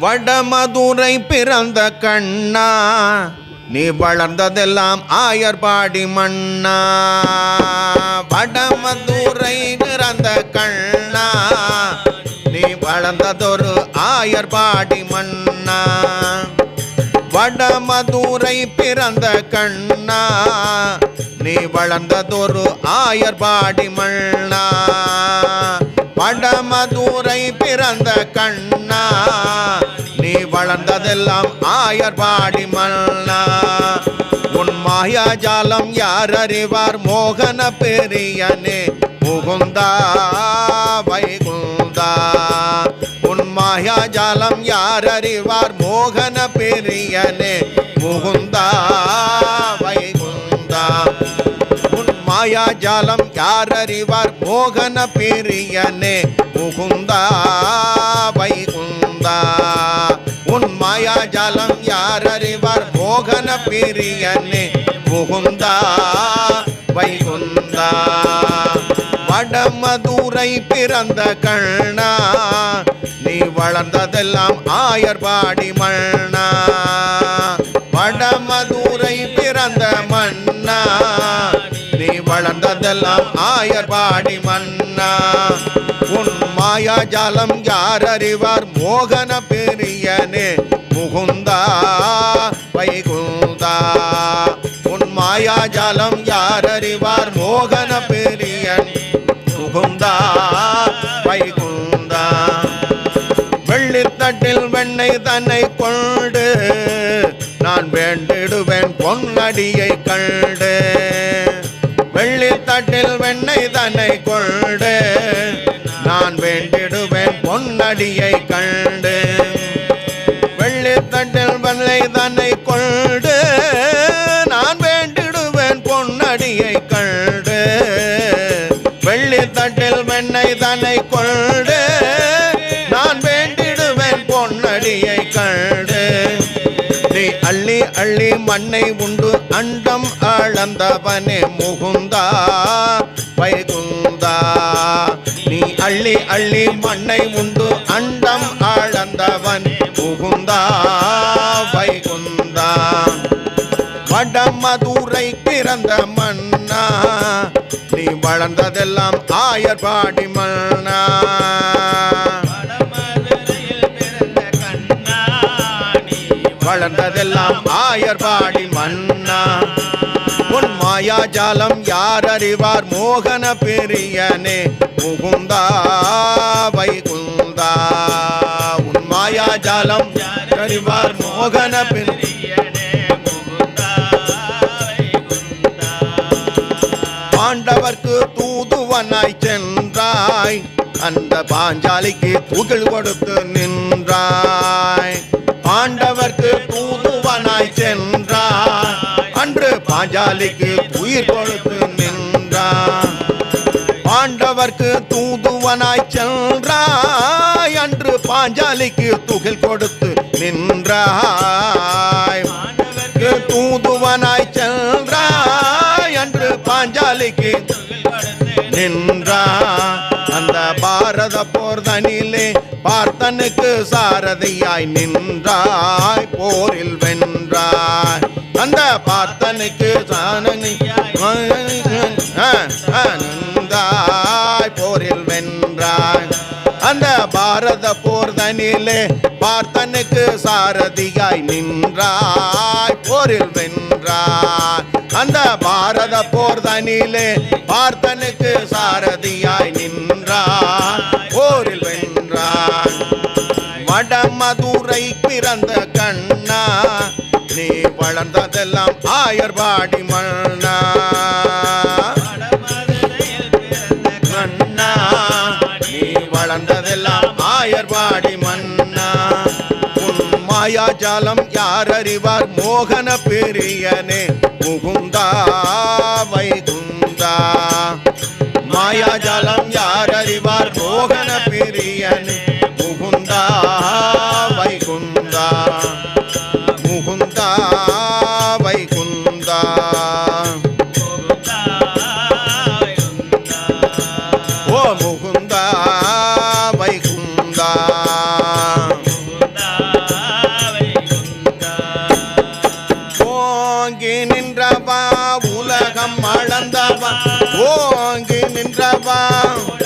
வடமதுரை பிறந்த கண்ணா நீ வளர்ந்ததெல்லாம் ஆயர்பாடி மண்ணா வடமதுரை பிறந்த கண்ணா நீ வளர்ந்ததொரு ஆயர்பாடி மண்ணா வடமதுரை பிறந்த கண்ணா நீ வளர்ந்ததொரு ஆயர்பாடி மண்ணா. வடமதுரை பிறந்த கண்ணா நீ வளர்ந்ததெல்லாம் ஆயர்பாடி மண்ணா. உன் மாயாஜாலம் யார் அறிவார்? மோகன பெரியனே முகுந்தா வைகுந்த உன் மாயாஜாலம் யார் அறிவார் மோகன பெரியனே முகுந்தா வைகுந்தா. உன் மாயாஜாலம் யார் அறிவார் மோகன பெரியனே முகுந்தா வைகுந்தா. உன் மாயாஜாலம் யார் அறிவார் மோகன பெரியனே முகுந்தா வைகுந்தா. வடமதுரை பிறந்த கண்ணா நீ வளர்ந்ததெல்லாம் ஆயர்பாடி மண்ணா வடமதுரை பிறந்த மன்னா. நீ வளர்ந்ததெல்லாம் ஆயர்பாடி மன்னா. உன் மாயாஜாலம் யார் அறிவார் மோகன பெரியனே முகுந்தா வைகுந்தா. உன் மாயாஜாலம் யார் அறிவார் மோகன பெரியன் தட்டில் வெண்ணெய் தன்னை கொண்டு நான் வேண்டிடுவேன் பொன்னடியை கண்டு. வெள்ளி தட்டில் வெண்ணெய் தன்னை கொண்டு நான் வேண்டிடுவேன் பொன்னடியை கண்டு. வெள்ளி தட்டில் வெண்ணெய் தன்னை கொண்டு நான் வேண்டிடுவேன் பொன்னடியை கண்டு. வெள்ளி தட்டில் வெண்ணெய் தன்னை கொண்டு அள்ளியை கண்டு நீ அள்ளி அள்ளி மண்ணை உண்டு அண்டம் அளந்தவனே முகுந்தா வைகுந்தா நீ அள்ளி அள்ளி மண்ணை உண்டு அண்டம் அளந்தவன் முகுந்தா வைகுந்தா வடமதுரை பிறந்த மன்னா நீ வளர்ந்ததெல்லாம் ஆயர்பாடி மன்னா. வளர்ந்ததெல்லாம் ஆயர்பாடி மன்னா. உன் மாயாஜாலம் யார் அறிவார்? மோகன பெரியனே முகுந்தா வைகுந்தா. உன் மாயாஜாலம் யார் அறிவார்? மோகன பெரிய பாண்டவர்க்கு தூதுவனாய் சென்றாய். அந்த பாஞ்சாலிக்கு துகில் கொடுத்து நின்றாய். ஆண்டவர்க்கு தூதுவனாய் சென்றாய் அன்று பாஞ்சாலிக்கு உயிர் கொடுத்து நின்றாய் ஆண்டவர்க்கு தூதுவனாய் சென்றாய். அன்று பாஞ்சாலிக்கு துகில் கொடுத்து நின்றாய். தூதுவனாய் பாரத போர்தனிலே பார்த்தனுக்கு சாரதியாய் நின்றாய் போரில் வென்றாய். அந்த பார்த்தனுக்கு சாரதியாய் நின்றாய் போரில் வென்றாய். அந்த பாரத போர்தனிலே பார்த்தனுக்கு சாரதியாய் நின்றாய் போரில் வென்றாய். அந்த பாரத போர்தனிலே பார்த்தனுக்கு சாரதியாய் நின்றான். போரில் வென்றான். வடமதுரை பிறந்த கண்ணா நீ வளர்ந்ததெல்லாம் ஆயர்பாடி மன்னா. மாயாஜாலம் யார் அறிவார் மோகன பெரியனே முகுந்தா வைகுந்தா. மாயாஜாலம் யார் அறிவார் மோகன பெரியனே Baba.